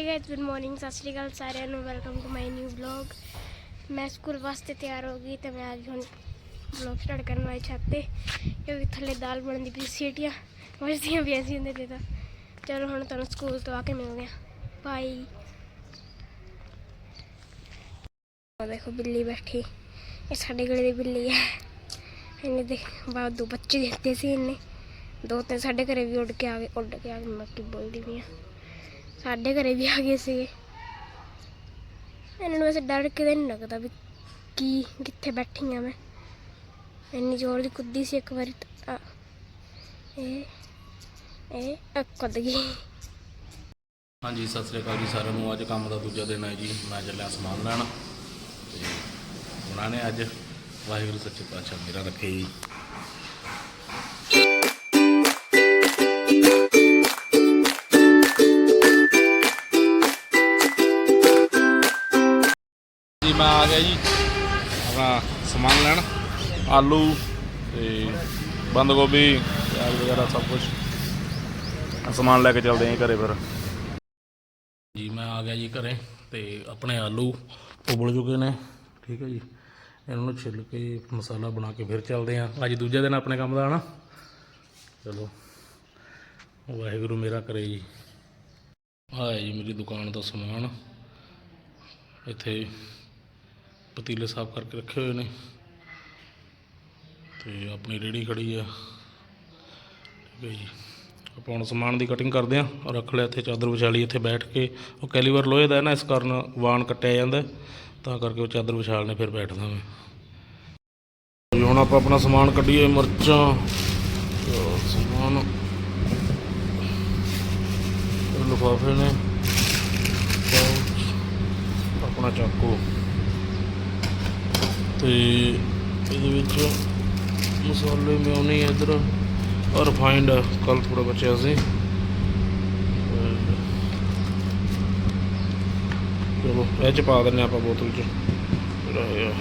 Hey guys good morning ਸਤਿ ਸ਼੍ਰੀ ਅਕਾਲ ਸਾਰਿਆਂ ਨੂੰ। Welcome to my new vlog ਮੈਂ ਸਕੂਲ ਵਾਸਤੇ ਤਿਆਰ ਹੋ ਗਈ ਤੇ ਮੈਂ ਆ ਗਈ ਹੁਣ ਵਲੌਗ ਸਟਾਰਟ ਕਰਨ ਵਾਲੀ ਛੱਤ ਤੇ, ਕਿਉਂਕਿ ਥੱਲੇ ਦਾਲ ਬਣਦੀ ਪਈ ਸੀਟੀਆਂ। ਵਜਦੀਆਂ ਵੀ ਐਸੀ ਹੁੰਦੇ ਤੇ ਤਾਂ। ਚਲੋ ਹੁਣ ਤੁਹਾਨੂੰ ਸਕੂਲ ਤੋਂ ਆ ਕੇ ਮਿਲਦੇ ਹਾਂ। ਬਾਈ ਉਹ ਦੇਖੋ ਬਿੱਲੀ ਬੈਠੀ। ਇਹ ਸਾਡੇ ਗਲੇ ਦੀ ਬਿੱਲੀ ਹੈ। ਇਹਨੇ ਦੇ ਬਾਅਦ ਦੋ ਬੱਚੇ ਦਿੱਤੇ ਸੀ ਇਹਨੇ। ਦੋ ਤਿੰਨ ਸਾਡੇ ਘਰੇ ਵੀ ਉੱਡ ਕੇ ਆ ਗਏ। ਉੱਡ ਕੇ ਆ ਗਏ ਮੈਂ ਕੀ ਬੋਲਦੀ ਪਈ ਹਾਂ। ਸਾਡੇ ਘਰੇ ਵੀ ਆ ਗਏ ਸੀਗੇ। ਇਹਨਾਂ ਨੂੰ ਵੈਸੇ ਡਰ ਕਿਤੇ ਨਹੀਂ ਲੱਗਦਾ ਵੀ ਕੀ ਕਿੱਥੇ ਬੈਠੀ ਆ ਮੈਂ। ਇੰਨੀ ਜ਼ੋਰ ਦੀ ਕੁੱਦੀ ਸੀ ਇੱਕ ਵਾਰੀ ਤਾਂ, ਇਹ ਇਹ ਕੁੱਦ ਗਈ। ਹਾਂਜੀ ਸਤਿ ਸ੍ਰੀ ਅਕਾਲ ਜੀ ਸਾਰਿਆਂ ਨੂੰ। ਅੱਜ ਕੰਮ ਦਾ ਦੂਜਾ ਦਿਨ ਹੈ ਜੀ। ਮੈਂ ਚੱਲਿਆ ਸਮਾਨ ਲੈਣ। ਤੇ ਉਹਨਾਂ ਨੇ ਅੱਜ ਵਾਹਿਗੁਰੂ ਸੱਚੇ ਪਾਤਸ਼ਾਹ ਮੇਰਾ ਰੱਖੇ। ਜੀ ਮੈਂ ਆ ਗਿਆ ਜੀ। ਆਪਣਾ ਸਮਾਨ ਲੈਣ। ਆਲੂ ਤੇ ਬੰਦ ਗੋਭੀ ਪਿਆਜ਼ ਵਗੈਰਾ ਸਭ ਕੁਝ ਸਮਾਨ ਲੈ ਕੇ ਚੱਲਦੇ ਆਂ ਘਰੇ ਫਿਰ। ਜੀ, ਮੈਂ ਆ ਗਿਆ ਜੀ ਘਰੇ ਤੇ ਆਪਣੇ ਆਲੂ ਉਬਲ ਚੁੱਕੇ ਨੇ। ਠੀਕ ਹੈ ਜੀ। ਇਹਨਾਂ ਨੂੰ ਛਿੱਲ ਕੇ ਮਸਾਲਾ ਬਣਾ ਕੇ ਫਿਰ ਚੱਲਦੇ ਆਂ। ਅੱਜ ਦੂਜਾ ਦਿਨ ਆਪਣੇ ਕੰਮ ਦਾ ਹਨਾ। ਚਲੋ। ਵਾਹਿਗੁਰੂ ਮੇਰਾ ਕਰੇ ਜੀ। ਆਇਆ ਜੀ ਮੇਰੀ ਦੁਕਾਨ ਦਾ ਸਮਾਨ। ਇੱਥੇ ਪਤੀਲੇ ਸਾਫ਼ ਕਰਕੇ ਰੱਖੇ ਹੋਏ ਨੇ। ਤੇ ਆਪਣੀ ਰੇੜੀ ਖੜੀ ਆ। ਠੀਕ ਹੈ ਜੀ। ਆਪਾਂ ਹੁਣ ਸਮਾਨ ਦੀ ਕਟਿੰਗ ਕਰਦੇ ਆਂ ਔਰ ਰੱਖ ਲਿਆ ਇੱਥੇ ਚਾਦਰ ਵਿਛਾ ਲਈ ਇੱਥੇ ਬੈਠ ਕੇ। ਉਹ ਕੈਲੀਵਰ ਲੋਹੇ ਦਾ ਹੈ ਨਾ, ਇਸ ਕਾਰਨ ਵਾਣ ਕੱਟਿਆ ਜਾਂਦਾ ਤਾਂ ਕਰਕੇ ਉਹ ਚਾਦਰ ਵਿਛਾਲ ਨੇ ਫਿਰ ਬੈਠਦਾ ਮੈਂ। ਹੁਣ ਆਪਾਂ ਆਪਣਾ ਸਮਾਨ ਕੱਢੀਏ ਮਿਰਚਾਂ। ਸਮਾਨ। ਲਿਫਾਫੇ ਨੇ। ਆਪਣਾ ਚਾਕੂ। ਤੇ ਇਹਦੇ ਵਿੱਚ ਮਸਾਲੇ ਮਿਉਨੀ ਇਧਰ ਔਰ ਰਿਫਾਈਂਡ ਕੱਲ ਥੋੜਾ ਬਚਿਆ ਸੀ। ਚਲੋ, ਇਹ ਚ ਪਾ ਦਿੰਨੇ ਆਪਾਂ ਬੋਤਲ ਚ। ਜਿਹੜਾ ਹੈਗਾ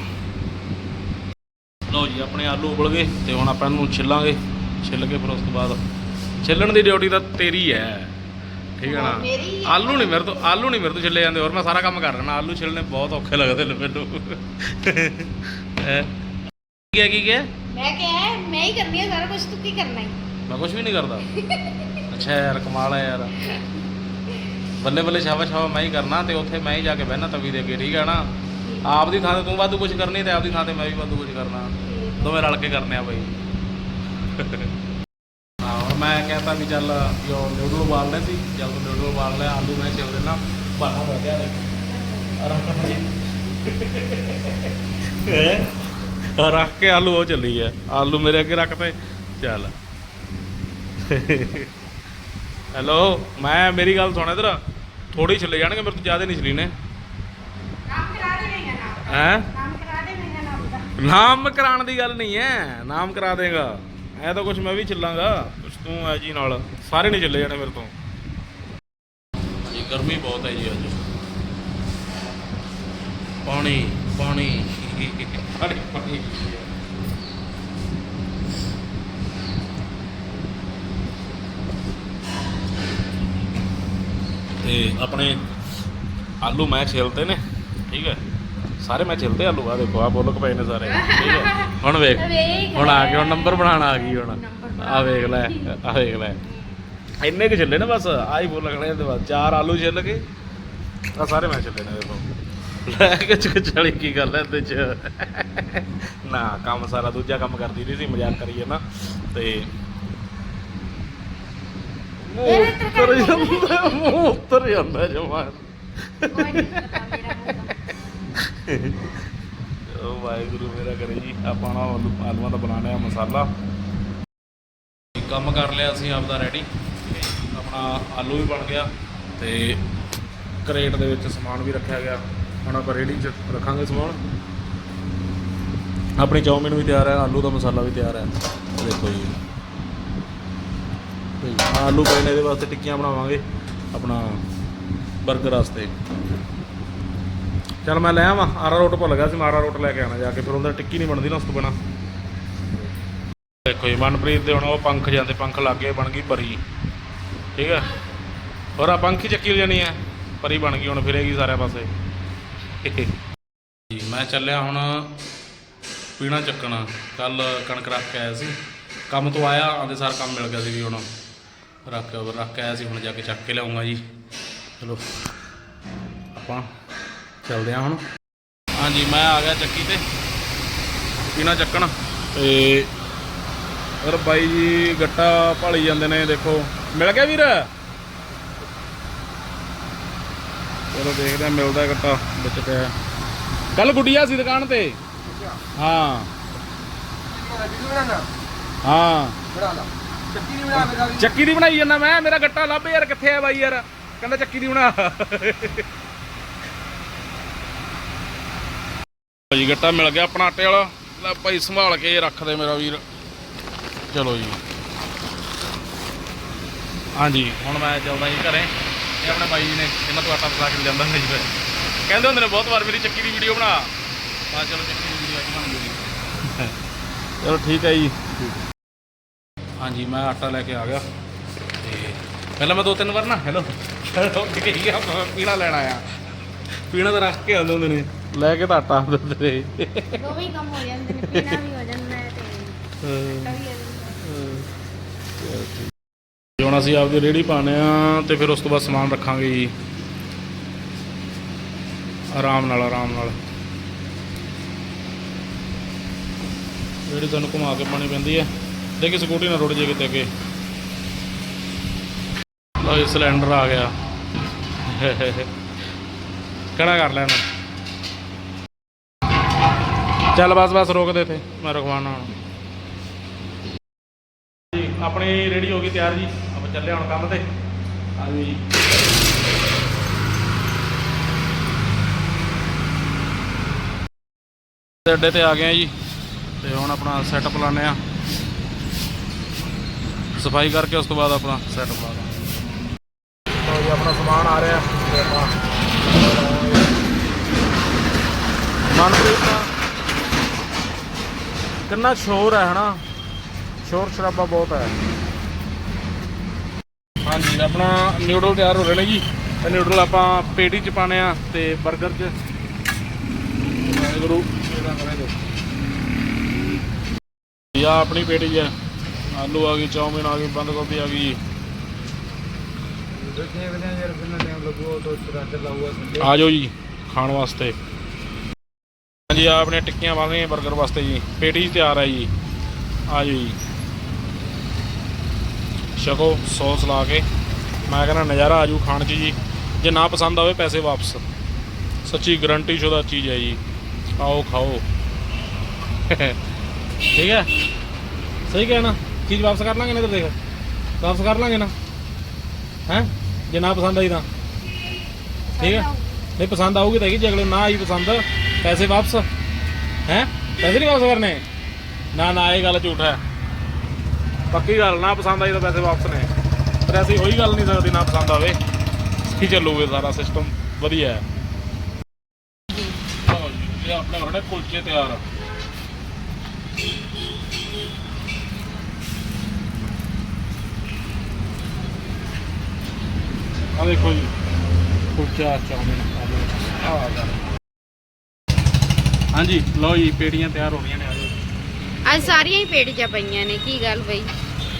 ਲਓ ਜੀ, ਆਪਣੇ ਆਲੂ ਉਬਲ ਗਏ ਤੇ ਹੁਣ ਆਪਾਂ ਇਹਨੂੰ ਛਿੱਲਾਂਗੇ। ਛਿੱਲ ਕੇ ਫਿਰ ਉਸ ਤੋਂ ਬਾਅਦ ਛਿੱਲਣ ਦੀ ਡਿਊਟੀ ਤਾਂ ਤੇਰੀ ਹੈ। ਠੀਕ ਹੈ ਨਾ? ਆਲੂ ਨਹੀਂ ਮੇਰੇ ਤੋਂ ਆਲੂ ਨਹੀਂ ਮੇਰੇ ਤੋਂ ਛਿੱਲੇ ਜਾਂਦੇ ਹੋਰ ਮੈਂ ਸਾਰਾ ਕੰਮ ਕਰ ਲੈਣਾ। ਆਲੂ ਛਿੱਲਣੇ ਬਹੁਤ ਔਖੇ ਲੱਗਦੇ ਨੇ ਮੈਨੂੰ? ਕੀ ਹੈ ਕੀ ਹੈ ਮੈਂ ਕਿਹਾ ਮੈਂ ਹੀ ਕਰਨੀ ਹੈ ਸਾਰਾ ਕੁਝ ਤੂੰ ਕੀ ਕਰਨਾ ਹੈ ਮੈਂ ਕੁਝ ਵੀ ਨਹੀਂ ਕਰਦਾ। ਅੱਛਾ ਯਾਰ ਕਮਾਲ ਹੈ ਯਾਰ। ਬੱਲੇ ਬੱਲੇ ਸ਼ਾਵਾ ਸ਼ਾਵਾ ਮੈਂ ਹੀ ਕਰਨਾ ਤੇ ਉੱਥੇ ਮੈਂ ਹੀ ਜਾ ਕੇ ਬਹਿਣਾ ਤਵੀ ਦੇ ਅੱਗੇ ਠੀਕ ਹੈ ਨਾ? ਆਪ ਦੀ ਥਾਂ ਤੇ ਤੂੰ ਵਾਧੂ ਕੁਝ ਕਰਨੀ ਤੇ ਆਪ ਦੀ ਥਾਂ ਤੇ ਮੈਂ ਵੀ ਵਾਧੂ ਕੁਝ ਕਰਨਾ। ਦੋਵੇਂ ਰਲ ਕੇ ਕਰਨੇ ਆ ਬਾਈ। ਮੈਂ ਕਹਿੰਦਾ ਵੀ ਚੱਲ ਜੋ ਨਿਊਡਲ ਉਬਾਲਨੇ ਸੀ ਜਦ ਤੂੰ ਨਿਊਡਲ ਉਬਾਲ ਲਿਆ ਆਲੂ ਮੈਂ ਛਿਲ ਦੇਣਾ ਬਾਹਰ ਹੋ ਗਿਆ ਹੈ? ਰੱਖ ਕੇ ਆਲੂ ਉਹ ਚੱਲੀ ਹੈ ਆਲੂ ਮੇਰੇ ਅੱਗੇ ਰੱਖ ਤੇ ਚੱਲ। ਹੈਲੋ ਮੈਂ ਮੇਰੀ ਗੱਲ ਸੁਣ ਇਧਰ। ਥੋੜੀ ਛਿੱਲੇ ਜਾਣਗੇ ਮੇਰੇ ਤੋਂ ਜ਼ਿਆਦਾ ਨਹੀਂ ਛਿੱਲੀਨੇ। ਨਾਮ ਕਰਾ ਦੇਵੇਂਗਾ ਨਾ ਹੈ? ਨਾਮ ਕਰਾ ਦੇਵੇਂਗਾ ਨਾਮ ਕਰਾਉਣ ਦੀ ਗੱਲ ਨਹੀਂ ਹੈ ਨਾਮ ਕਰਾ ਦੇਗਾ। ਐ ਤਾਂ ਕੁਝ ਮੈਂ ਵੀ ਚੱਲਾਂਗਾ। ਕੁਝ ਤੂੰ ਐ ਜੀ ਨਾਲ। ਸਾਰੇ ਨਹੀਂ ਚੱਲੇ ਜਾਣੇ ਮੇਰੇ ਤੋਂ। ਜੀ ਗਰਮੀ ਬਹੁਤ ਹੈ ਜੀ ਅੱਜ। ਪਾਣੀ ਪਾਣੀ। ਪਾਣੀ ਪਾਣੀ ਤੇ ਆਪਣੇ ਆਲੂ ਮੈਂ ਛਿਲਤੇ ਨੇ। ਠੀਕ ਹੈ। ਸਾਰੇ ਮੈਂ ਛਿਲਤੇ ਆਲੂ ਆ ਦੇਖੋ ਆ ਬੋਲਕ ਪਏ ਨੇ ਸਾਰੇ। ਠੀਕ ਹੈ। ਹੁਣ ਵੇਖ ਹੁਣ ਆ ਹੁਣ ਨੰਬਰ ਬਣਾਉਣ ਆ ਗਈ ਹੁਣ। ਆ ਵੇਖ ਲੈ ਆ ਵੇਖ ਲੈ। ਇੰਨੇ ਕੁ ਛਿੱਲੇ ਨੇ ਬਸ ਆਹੀ ਬੋਲ ਲੱਗਣੇ ਤੇ ਬਸ ਚਾਰ ਆਲੂ ਛਿੱਲ ਕੇ ਆ ਸਾਰੇ ਮੈਂ ਛਿੱਲੇ ਨੇ ਦੇਖੋ। ਲੈ ਕੇ ਚਲੀ ਕੀ ਗੱਲ ਹੈ ਇਹਦੇ ਚ। ਨਾ ਕੰਮ ਸਾਰਾ ਦੂਜਾ ਕੰਮ ਕਰਦੀ ਨਹੀਂ ਸੀ ਮਜ਼ਾਕ ਕਰੀਏ ਨਾ ਤੇ ਮੂੰਹ ਉੱਤਰ ਜਾਂਦਾ ਮੂੰਹ ਉੱਤਰ ਜਾਂਦਾ ਜਮਾਨ ਕੋਈ ਨਹੀਂ ਪਤਾ ਮੇਰਾ ਉਹ ਵਾਹਿਗੁਰੂ ਮੇਰਾ ਕਰੇ ਜੀ, ਆਪਾਂ ਨਾ ਆਲੂ ਆਲੂਆਂ ਦਾ ਬਣਾ ਲਿਆ ਮਸਾਲਾ। ਕੰਮ ਕਰ ਲਿਆ ਅਸੀਂ ਆਪਦਾ ਰੈਡੀ ਆਪਣਾ ਆਲੂ ਵੀ ਬਣ ਗਿਆ ਤੇ ਕਰੇਟ ਦੇ ਵਿੱਚ ਸਮਾਨ ਵੀ ਰੱਖਿਆ ਗਿਆ। ਹੁਣ ਆਪਾਂ ਰੇੜੀ 'ਚ ਰੱਖਾਂਗੇ ਸਮਾਨ। ਆਪਣੀ ਚੌਮਿਨ ਵੀ ਤਿਆਰ ਹੈ, ਆਲੂ ਦਾ ਮਸਾਲਾ ਵੀ ਤਿਆਰ ਹੈ। ਇਹ ਦੇਖੋ ਜੀ। ਆਲੂ ਪੈਣੇ ਨੇ ਵਾਸਤੇ ਟਿੱਕੀਆਂ ਬਣਾਵਾਂਗੇ ਆਪਣਾ 버ਗਰ ਵਾਸਤੇ। ਚਲ ਮੈਂ ਲੈ ਆਵਾਂ, ਆਰਾ ਰੋਟ ਭੁੱਲ ਗਿਆ ਸੀ, ਮੈਂ ਰੋਟ ਲੈ ਕੇ ਆਣਾ ਜਾ ਕੇ, ਫਿਰ ਉਹਦਾ ਟਿੱਕੀ ਨਹੀਂ ਬਣਦੀ ਨਾ ਉਸ ਤੋਂ ਬਿਨਾ। ਦੇਖੋ ਜੀ, ਮਨਪ੍ਰੀਤ ਦੇ ਹੁਣ ਉਹ ਪੰਖ ਜਾਂਦੇ ਪੰਖ ਲੱਗ ਗਏ, ਬਣ ਗਈ ਪਰੀ। ਠੀਕ ਹੈ? ਹੋਰ ਆ ਪੰਖ ਹੀ ਚੱਕੀ ਜਾਣੀ ਹੈ, ਪਰੀ ਬਣ ਗਈ, ਹੁਣ ਫਿਰੇਗੀ ਸਾਰੇ ਪਾਸੇ। ਜੀ, ਮੈਂ ਚੱਲਿਆ ਹੁਣ ਪੀਣਾ ਚੱਕਣਾ। ਕੱਲ ਕਣਕ ਰੱਖ ਕੇ ਆਇਆ ਸੀ। ਕੰਮ ਤੋਂ ਆਇਆ, ਆਂਦੇ ਸਾਰ ਕੰਮ ਮਿਲ ਗਿਆ ਸੀ ਵੀ ਹੁਣ। ਰੱਖ ਰੱਖ ਕੇ ਆਇਆ ਸੀ, ਹੁਣ ਜਾ ਕੇ ਚੱਕ ਕੇ ਲਿਆਉਂਗਾ ਜੀ। ਚਲੋ, ਆਪਾਂ ਚੱਲਦੇ ਹਾਂ ਹੁਣ। ਹਾਂਜੀ, ਮੈਂ ਆ ਗਿਆ ਚੱਕੀ ਤੇ। ਪੀਣਾ ਚੱਕਣ। ਤੇ ਅਰ ਬਾਈ ਜੀ, ਗੱਟਾ ਭਾਲੀ ਜਾਂਦੇ ਨੇ, ਦੇਖੋ। ਮਿਲ ਗਿਆ ਵੀਰ? ਚਲੋ ਦੇਖਦੇ ਆ ਮਿਲਦਾ ਗੱਟਾ ਵਿੱਚ ਪਿਆ। ਕੱਲ ਗੁੱਡੀਆ ਸੀ ਦੁਕਾਨ ਤੇ। ਹਾਂ। ਹਾਂ। ਚੱਕੀ ਦੀ ਬਣਾਈ ਜਾਂਦਾ ਮੈਂ। ਮੇਰਾ ਗੱਟਾ ਲੱਭ ਯਾਰ, ਕਿੱਥੇ ਆ ਬਾਈ ਯਾਰ? ਕਹਿੰਦਾ ਚੱਕੀ ਦੀ ਬਣਾ। ਭਾਜੀ ਗੱਟਾ ਮਿਲ ਗਿਆ ਆਪਣਾ ਆਟੇ ਵਾਲਾ। ਲੈ ਭਾਈ ਸੰਭਾਲ ਕੇ ਰੱਖ ਦੇ ਮੇਰਾ ਵੀਰ। ਚਲੋ ਜੀ। ਹਾਂਜੀ, ਹੁਣ ਮੈਂ ਚੱਲਦਾ ਜੀ ਘਰੇ। ਇਹ ਆਪਣੇ ਬਾਈ ਜੀ ਨੇ ਇਹਨਾਂ ਤੋਂ ਆਟਾ ਪਸਾ ਕੇ ਜਾਂਦਾ ਹੁੰਦਾ ਜੀ ਫਿਰ। ਕਹਿੰਦੇ ਹੁੰਦੇ ਨੇ, ਬਹੁਤ ਵਾਰ ਮੇਰੀ ਚੱਕੀ ਦੀ ਵੀਡੀਓ ਬਣਾ। ਮੈਂ ਚਲੋ ਚੱਕੀ ਦੀ ਵੀਡੀਓ ਅੱਜ ਬਣ ਗਈ ਚਲੋ ਠੀਕ ਹੈ ਜੀ। ਹਾਂਜੀ, ਮੈਂ ਆਟਾ ਲੈ ਕੇ ਆ ਗਿਆ। ਤੇ ਪਹਿਲਾਂ ਮੈਂ ਦੋ ਤਿੰਨ ਵਾਰ ਨਾ, ਹੈਲੋ। ਠੀਕ ਹੈ ਪੀਣਾ ਲੈਣ ਆਇਆ। ਪੀਣਾ ਤਾਂ ਰੱਖ ਕੇ ਆਉਂਦੇ ਹੁੰਦੇ ਨੇ। ਲੈ ਕੇ ਤਾਂ ਆਟਾ ਦਿੰਦੇ ਨੇ ਦੋਵੇਂ ਹੀ ਕੰਮ ਹੋ ਜਾਂਦੇ ਨੇ ਪੀਣਾ ਵੀ ਹੋ ਜਾਂਦਾ ਹੈ ਤੇ ਹੋ। ਜਾਂਦਾ। ਹੁਣ ਅਸੀਂ ਆਪਦੀ ਰੇੜੀ ਪਾਣੇ ਆ ਤੇ ਫਿਰ ਉਸ ਤੋਂ ਬਾਅਦ ਸਮਾਨ ਰੱਖਾਂਗੇ ਜੀ। ਆਰਾਮ ਨਾਲ ਆਰਾਮ ਨਾਲ। ਰੇੜੀ ਤੁਹਾਨੂੰ ਘੁਮਾ ਕੇ ਪਾਣੀ ਪੈਂਦੀ ਹੈ। ਦੇਖੀ ਸਕੂਟੀ ਨਾ ਰੁੜ ਜੇ ਕਿਤੇ ਅੱਗੇ। ਲਓ ਜੀ ਸਿਲੰਡਰ ਆ ਗਿਆ। ਕਿਹੜਾ ਕਰ ਲੈਣਾ। ਚੱਲ ਬਸ ਬਸ ਰੋਕ ਦੇ ਤੇ ਮੈਂ ਰਖਵਾਣਾ ਜੀ ਆਪਣੀ ਰੇਡੀ ਹੋ ਗਈ ਤਿਆਰ ਜੀ ਆਪਾਂ ਚੱਲੇ ਹੁਣ ਕੰਮ ਤੇ। ਆ ਜੀ ਅੱਡੇ ਤੇ ਆ ਗਏ ਆ ਜੀ ਤੇ ਹੁਣ ਆਪਣਾ ਸੈਟਅਪ ਲਾਣੇ ਆ। ਸਫ਼ਾਈ ਕਰਕੇ ਉਸ ਤੋਂ ਬਾਅਦ ਆਪਣਾ ਸੈਟਅਪ ਲਾ ਦਾਂਗੇ। ਲਓ ਜੀ ਆਪਣਾ ਸਮਾਨ ਆ ਰਿਹਾ। ਤੇ ਆਪਾਂ ਮਨਪ੍ਰੀਤ ਦਾ ਕਿੰਨਾ ਸ਼ੋਰ ਹੈ ਹਨਾ? ਸ਼ੋਰ ਸ਼ਰਾਬਾ ਬਹੁਤ ਹੈ। ਹਾਂਜੀ ਆਪਣਾ ਨਿਊਡਲ ਤਿਆਰ ਹੋ ਰਹੇ ਨੇ ਜੀ। ਤੇ ਨਿਊਡਲ ਆਪਾਂ ਪੇਟੀ ਚ ਪਾਣੇ ਆ ਤੇ 버ਗਰ ਚ ਆ ਆਪਣੀ ਪੇਟੀ ਚ ਆਲੂ ਆ ਗਈ ਚੌਮਿਨ ਆ ਗਈ ਬੰਦ ਗੋਭੀ ਆ ਗਈ। ਆ ਜਾਓ ਜੀ ਖਾਣ ਵਾਸਤੇ। ਜੀ ਆ ਆਪਣੇ ਟਿੱਕੀਆਂ ਬਣ ਰਹੀਆਂ 버ਗਰ ਵਾਸਤੇ ਜੀ। ਪੇਟੀ 'ਚ ਤਿਆਰ ਹੈ ਜੀ। ਆ ਜਾਓ ਜੀ। ਛਕੋ ਸੌਸ ਲਾ ਕੇ। ਮੈਂ ਕਹਿੰਦਾ ਨਜ਼ਾਰਾ ਆਜੂ ਖਾਣ 'ਚ ਜੀ। ਜੇ ਨਾ ਪਸੰਦ ਆਵੇ ਪੈਸੇ ਵਾਪਸ। ਸੱਚੀ ਗਰੰਟੀ ਸ਼ੁਦਾ ਚੀਜ਼ ਹੈ ਜੀ। ਆਓ, ਖਾਓ। ਠੀਕ ਹੈ? ਸਹੀ ਕਹਿਣਾ ਚੀਜ਼ ਵਾਪਸ ਕਰ ਲਾਂਗੇ ਨਾ ਇੱਧਰ ਦੇਖ। ਵਾਪਸ ਕਰ ਲਾਂਗੇ ਨਾ। ਹੈ? ਜੇ ਨਾ ਪਸੰਦ ਆਈ ਤਾਂ। ਠੀਕ ਹੈ? ਨਹੀਂ ਪਸੰਦ ਆਊਗੀ ਤਾਂ ਹੈਗੀ। ਜੇ ਅਗਲੇ ਨਾ ਆਈ ਪਸੰਦ ਪੈਸੇ ਵਾਪਸ? ਹੈ? ਪੈਸੇ ਨਹੀਂ ਵਾਪਸ ਕਰਨੇ? ਨਾ ਨਾ, ਇਹ ਗੱਲ ਝੂਠ ਹੈ। ਪੱਕੀ ਗੱਲ, ਨਾ ਪਸੰਦ ਆਈ ਤਾਂ ਪੈਸੇ ਵਾਪਸ ਨੇ। ਪਰ ਐਸੀ ਹੋਈ ਗੱਲ ਨਹੀਂ ਸਕਦੀ, ਨਾ ਪਸੰਦ ਆਵੇ। ਕੀ ਚੱਲੂਗੇ ਸਾਰਾ ਸਿਸਟਮ ਵਧੀਆ ਹੈ। ਇਹ ਆਪਣੇ ਹੋਣੇ ਕੁਲਚੇ ਤਿਆਰ। ਆ ਦੇਖੋ ਜੀ, ਕੁਲਚਾ, ਚਾਉਮਿਨ ਆ ਆ ਹਾਂਜੀ ਲਓ ਜੀ ਪੇੜੀਆਂ ਤਿਆਰ ਹੋ ਗਈਆਂ ਨੇ ਆ ਜਾਓ। ਅੱਜ ਸਾਰੀਆਂ ਹੀ ਪੇਟ ਚ ਪਈਆਂ ਨੇ ਕੀ ਗੱਲ ਬਈ?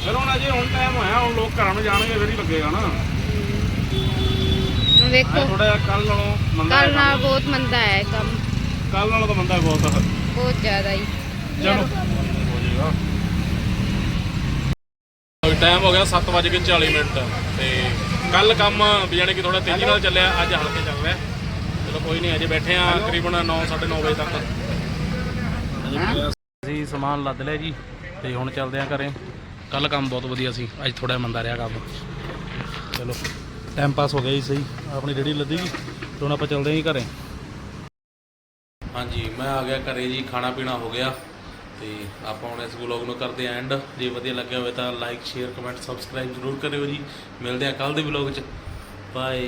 ਫਿਰ ਹੁਣ ਅਜੇ ਹੁਣ ਟਾਈਮ ਹੋਇਆ ਹੁਣ ਲੋਕ ਘਰਾਂ ਨੂੰ ਜਾਣਗੇ ਫਿਰ ਹੀ ਲੱਗੇਗਾ ਨਾ। ਹੁਣ ਵੇਖੋ ਥੋੜਾ ਜਿਹਾ ਕੱਲ ਨਾਲੋਂ ਮੰਦਾ ਕੱਲ ਨਾਲ ਬਹੁਤ ਮੰਦਾ ਹੈ ਕੰਮ। ਕੱਲ ਨਾਲੋਂ ਤਾਂ ਮੰਦਾ ਬਹੁਤ। ਆ ਬਹੁਤ ਜ਼ਿਆਦਾ ਹੀ। ਚਲੋ। ਹੋ ਜਾਏਗਾ ਟਾਈਮ ਹੋ ਗਿਆ 7:40 ਮਿੰਟ ਤੇ ਕੱਲ ਕੰਮ ਵੀ ਜਾਣੀ ਕਿ ਥੋੜਾ ਤੇਜ਼ੀ ਨਾਲ ਚੱਲਿਆ ਅੱਜ ਹਲਕੇ ਚੱਲ ਰਿਹਾ। ਚਲੋ ਕੋਈ ਨਹੀਂ ਅਜੇ ਬੈਠੇ ਆ ਤਕਰੀਬਨ 9:30 ਵਜੇ ਤੱਕ। ਅਸੀਂ ਸਮਾਨ ਲੱਦ ਲਿਆ ਜੀ ਤੇ ਹੁਣ ਚੱਲਦੇ ਆ ਘਰੇ। ਕੱਲ ਕੰਮ ਬਹੁਤ ਵਧੀਆ ਸੀ ਅੱਜ ਥੋੜਾ ਮੰਦਾ ਰਿਹਾ ਕੰਮ। ਚਲੋ ਟਾਈਮ ਪਾਸ ਹੋ ਗਿਆ ਜੀ ਸਹੀ। ਆਪਣੀ ਰੇੜੀ ਲੱਦੀ ਗਈ ਤੇ ਹੁਣ ਆਪਾਂ ਚੱਲਦੇ ਹਾਂ ਜੀ ਘਰੇ। ਹਾਂਜੀ ਮੈਂ ਆ ਗਿਆ ਘਰੇ ਜੀ ਖਾਣਾ ਪੀਣਾ ਹੋ ਗਿਆ। ਤੇ ਆਪਾਂ ਹੁਣ ਇਸ ਵਲੌਗ ਨੂੰ ਕਰਦੇ ਆਂ ਐਂਡ ਜੇ ਵਧੀਆ ਲੱਗਿਆ ਹੋਵੇ ਤਾਂ ਲਾਈਕ ਸ਼ੇਅਰ ਕਮੈਂਟ ਸਬਸਕ੍ਰਾਈਬ ਜ਼ਰੂਰ ਕਰਿਓ ਜੀ। ਮਿਲਦੇ ਆ ਕੱਲ ਦੇ ਵਲੌਗ 'ਚ। ਬਾਏ